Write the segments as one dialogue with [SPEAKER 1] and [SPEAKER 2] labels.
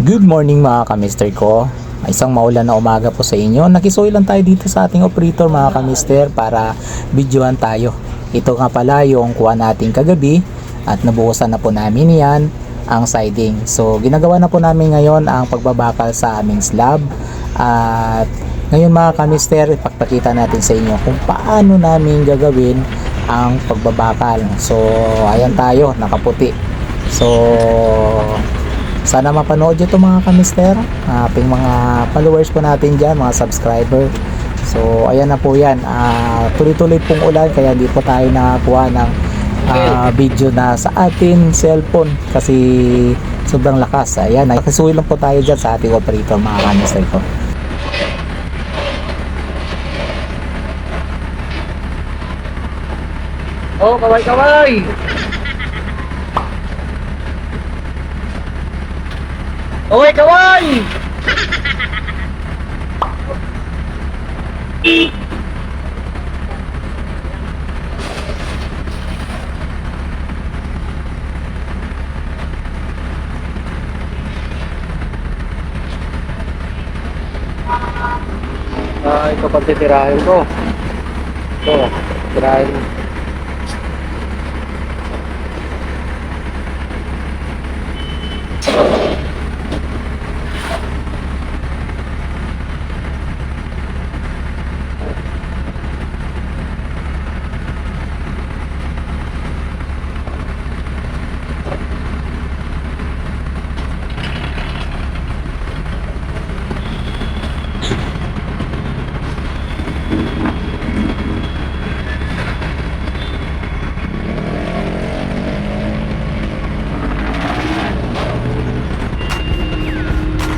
[SPEAKER 1] Good morning mga kamister ko. Isang maulan na umaga po sa inyo. Nakisuy lang tayo dito sa ating operator mga kamister para videohan tayo. Ito nga pala yung kuha natin kagabi at nabuhusan na po namin yan ang siding. So ginagawa na po namin ngayon ang pagbabakal sa aming slab at ngayon mga kamister ipagpakita natin sa inyo kung paano namin gagawin ang pagbabakal. So ayan tayo nakaputi. So sana mapanood nyo ito mga kamister. Ating mga followers po natin dyan mga subscriber. So ayan na po yan. Ah, tuloy-tuloy pong ulan kaya hindi po tayo nakakuha ng ah, video na sa ating cellphone kasi sobrang lakas. Ayan nakisuwi lang po tayo dyan sa ating operator mga kamister ko.
[SPEAKER 2] Oh, kaway kaway. Kaway kaway. Ah, ito pag titirahin ko. Ito, tirahin.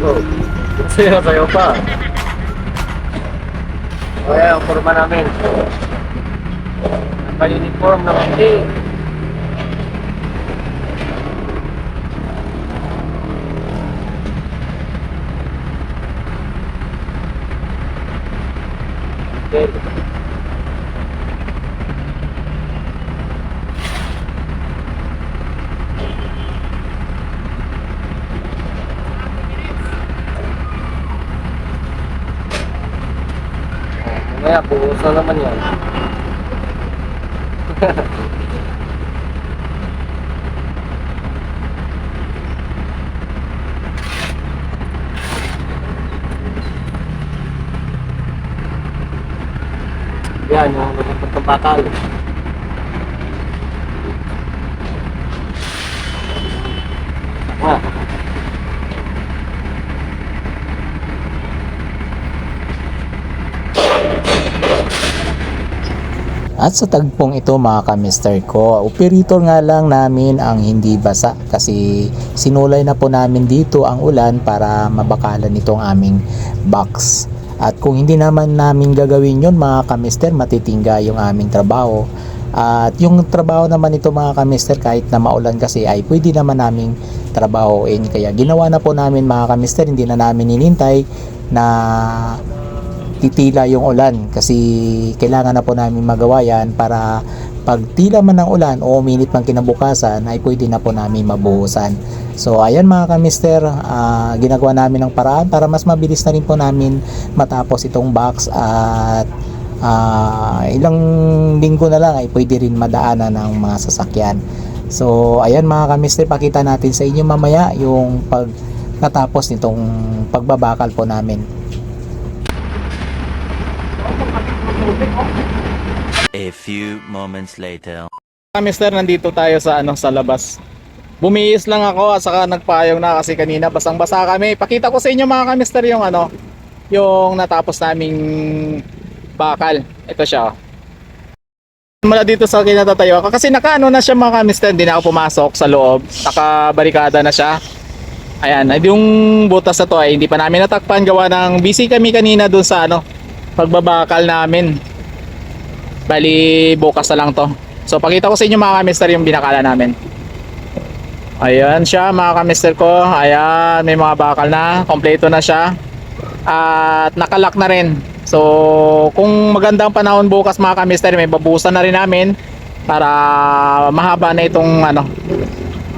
[SPEAKER 2] So, sayo sayo pa. Kaya ang forma namin. Naka-uniform na hindi. Okay. Mamaya, na naman yan. yan, yung bakal. Ah,
[SPEAKER 1] At sa tagpong ito mga kamister ko, operator nga lang namin ang hindi basa kasi sinulay na po namin dito ang ulan para mabakalan itong aming box. At kung hindi naman namin gagawin yon mga kamister, matitingga yung aming trabaho. At yung trabaho naman ito mga kamister kahit na maulan kasi ay pwede naman naming trabahoin. Kaya ginawa na po namin mga kamister, hindi na namin inintay na titila yung ulan kasi kailangan na po namin magawa yan para pag tila man ng ulan o uminit man kinabukasan ay pwede na po namin mabuhusan. So ayan mga kamister, ah, ginagawa namin ng paraan para mas mabilis na rin po namin matapos itong box at ah, ilang linggo na lang ay pwede rin madaanan ng mga sasakyan. So ayan mga kamister, pakita natin sa inyo mamaya yung pagkatapos nitong pagbabakal po namin.
[SPEAKER 3] Few moments later.
[SPEAKER 4] Ah, Mister, nandito tayo sa ano sa labas. Bumiis lang ako at saka nagpayong na kasi kanina basang-basa kami. Pakita ko sa inyo mga kamister yung ano, yung natapos naming bakal. Ito siya. oh. Mula dito sa kinatatayo ako kasi nakaano na siya mga kamister, hindi na ako pumasok sa loob. Nakabarikada na siya. Ayan, ay yung butas na to ay hindi pa namin natakpan gawa ng busy kami kanina dun sa ano, pagbabakal namin. Bali, bukas na lang to. So, pakita ko sa inyo mga kamister yung binakala namin. Ayan siya mga kamister ko. Ayan, may mga bakal na. Kompleto na siya. At nakalak na rin. So, kung magandang panahon bukas mga kamister, may babusan na rin namin para mahaba na itong ano,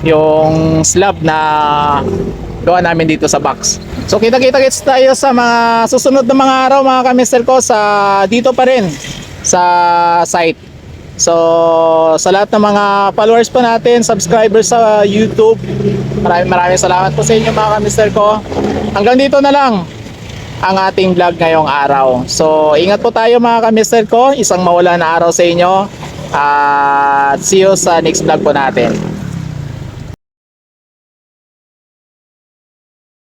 [SPEAKER 4] yung slab na gawa namin dito sa box. So kita-kita kits tayo sa mga susunod na mga araw mga kamister ko sa dito pa rin sa site. So sa lahat ng mga followers po natin, subscribers sa YouTube, maraming maraming salamat po sa inyo mga kamister ko. Hanggang dito na lang ang ating vlog ngayong araw. So ingat po tayo mga kamister ko, isang mawala na araw sa inyo. At see you sa next vlog po natin.